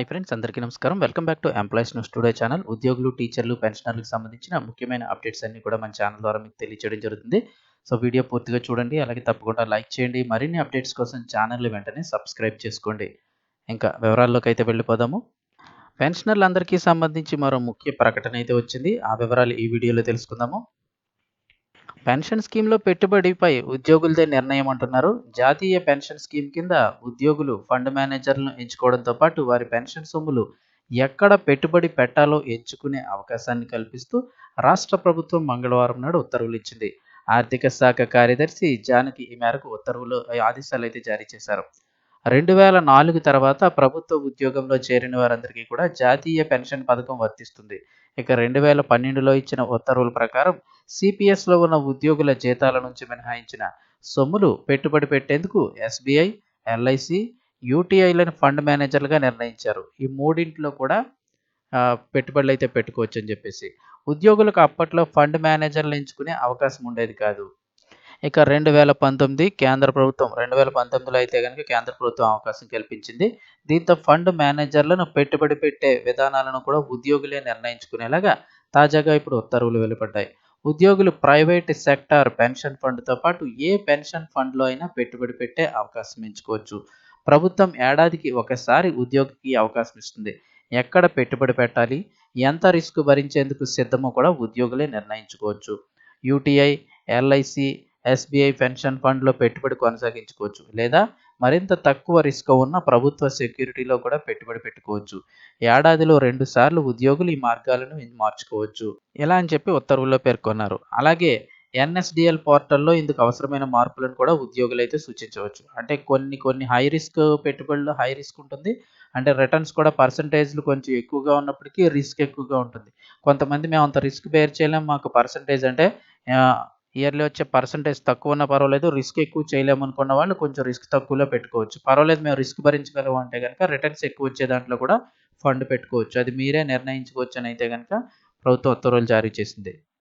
High friends అందరికీ నమస్కారం. Welcome back to employees news today channel. ఉద్యోగులు టీచర్లు పెన్షనర్లకు సంబంధించిన ముఖ్యమైన అప్డేట్స్ అన్ని కూడా మన ఛానల్ ద్వారా మీకు తెలియజేయడం జరుగుతుంది. సో వీడియో పూర్తిగా చూడండి అలాగే తప్పకుండా లైక్ చేయండి. మరిన్ని అప్డేట్స్ కోసం ఛానల్ని వెంటనే సబ్స్క్రైబ్ చేసుకోండి. ఇంకా వివరాల్లోకి అయితే వెళ్ళిపోదాము. పెన్షనర్లందరికీ సంబంధించి మరో ముఖ్య ప్రకటన అయితే వచ్చింది. ఆ వివరాలు ఈ వీడియోలో తెలుసుకుందాము. పెన్షన్ స్కీమ్లో పెట్టుబడిపై ఉద్యోగులదే నిర్ణయం అంటున్నారు జాతీయ పెన్షన్ స్కీమ్ కింద ఉద్యోగులు ఫండ్ మేనేజర్లను ఎంచుకోవడంతో పాటు వారి పెన్షన్ సొమ్ములు ఎక్కడ పెట్టుబడి పెట్టాలో ఎంచుకునే అవకాశాన్ని కల్పిస్తూ రాష్ట్ర ప్రభుత్వం మంగళవారం నాడు ఉత్తర్వులు ఇచ్చింది. ఆర్థిక శాఖ కార్యదర్శి జానకి ఈ మేరకు ఉత్తర్వులు ఆదేశాలు అయితే జారీ చేశారు. రెండు వేల నాలుగు తర్వాత ప్రభుత్వ ఉద్యోగంలో చేరిన వారందరికీ కూడా జాతీయ పెన్షన్ పథకం వర్తిస్తుంది. ఇక రెండు వేల పన్నెండులో ఇచ్చిన ఉత్తర్వుల ప్రకారం సిపిఎస్లో ఉన్న ఉద్యోగుల జీతాల నుంచి మినహాయించిన సొమ్ములు పెట్టుబడి పెట్టేందుకు ఎస్బీఐ ఎల్ఐసి యూటీఐలను ఫండ్ మేనేజర్లుగా నిర్ణయించారు. ఈ మూడింటిలో కూడా పెట్టుబడులు అయితే పెట్టుకోవచ్చు అని చెప్పేసి. ఉద్యోగులకు అప్పట్లో ఫండ్ మేనేజర్లు ఎంచుకునే అవకాశం ఉండేది కాదు. ఇక రెండు వేల పంతొమ్మిది కేంద్ర ప్రభుత్వం రెండు వేల పంతొమ్మిదిలో అయితే కనుక కేంద్ర ప్రభుత్వం అవకాశం కల్పించింది. దీంతో ఫండ్ మేనేజర్లను పెట్టుబడి పెట్టే విధానాలను కూడా ఉద్యోగులే నిర్ణయించుకునేలాగా తాజాగా ఇప్పుడు ఉత్తర్వులు వెలువడ్డాయి. ఉద్యోగులు ప్రైవేట్ సెక్టార్ పెన్షన్ ఫండ్తో పాటు ఏ పెన్షన్ ఫండ్లో అయినా పెట్టుబడి పెట్టే అవకాశం ఎంచుకోవచ్చు. ప్రభుత్వం ఏడాదికి ఒకసారి ఉద్యోగికి అవకాశం ఇస్తుంది. ఎక్కడ పెట్టుబడి పెట్టాలి? ఎంత రిస్క్ భరించేందుకు సిద్ధమో కూడా ఉద్యోగులే నిర్ణయించుకోవచ్చు. యూటీఐ ఎల్ఐసి ఎస్బీఐ పెన్షన్ ఫండ్లో పెట్టుబడి కొనసాగించుకోవచ్చు లేదా మరింత తక్కువ రిస్క్ ఉన్న ప్రభుత్వ సెక్యూరిటీలో కూడా పెట్టుబడి పెట్టుకోవచ్చు. ఏడాదిలో రెండు సార్లు ఉద్యోగులు ఈ మార్గాలను మార్చుకోవచ్చు. ఇలా అని చెప్పి ఉత్తర్వుల్లో పేర్కొన్నారు. అలాగే ఎన్ఎస్డిఎల్ పోర్టల్లో ఇందుకు అవసరమైన మార్పులను కూడా ఉద్యోగులు అయితే సూచించవచ్చు. అంటే కొన్ని కొన్ని హై రిస్క్ పెట్టుబడులు హై రిస్క్ ఉంటుంది. అంటే రిటర్న్స్ కూడా పర్సంటేజ్లు కొంచెం ఎక్కువగా ఉన్నప్పటికీ రిస్క్ ఎక్కువగా ఉంటుంది. కొంతమంది మేము అంత రిస్క్ బేర్ చేయలేం. మాకు పర్సంటేజ్ అంటే ఇయర్లీ వచ్చే పర్సంటేజ్ తక్కువ ఉన్నా పర్వాలేదు రిస్క్ ఎక్కువ చేయలేము అనుకున్న వాళ్ళు కొంచెం రిస్క్ తక్కువలో పెట్టుకోవచ్చు. పర్వాలేదు మేము రిస్క్ భరించగలము అంటే కనుక రిటర్న్స్ ఎక్కువ వచ్చే దాంట్లో కూడా ఫండ్ పెట్టుకోవచ్చు. అది మీరే నిర్ణయించుకోవచ్చు అని అయితే కనుక ప్రభుత్వం ఉత్తర్వులు జారీ చేసింది.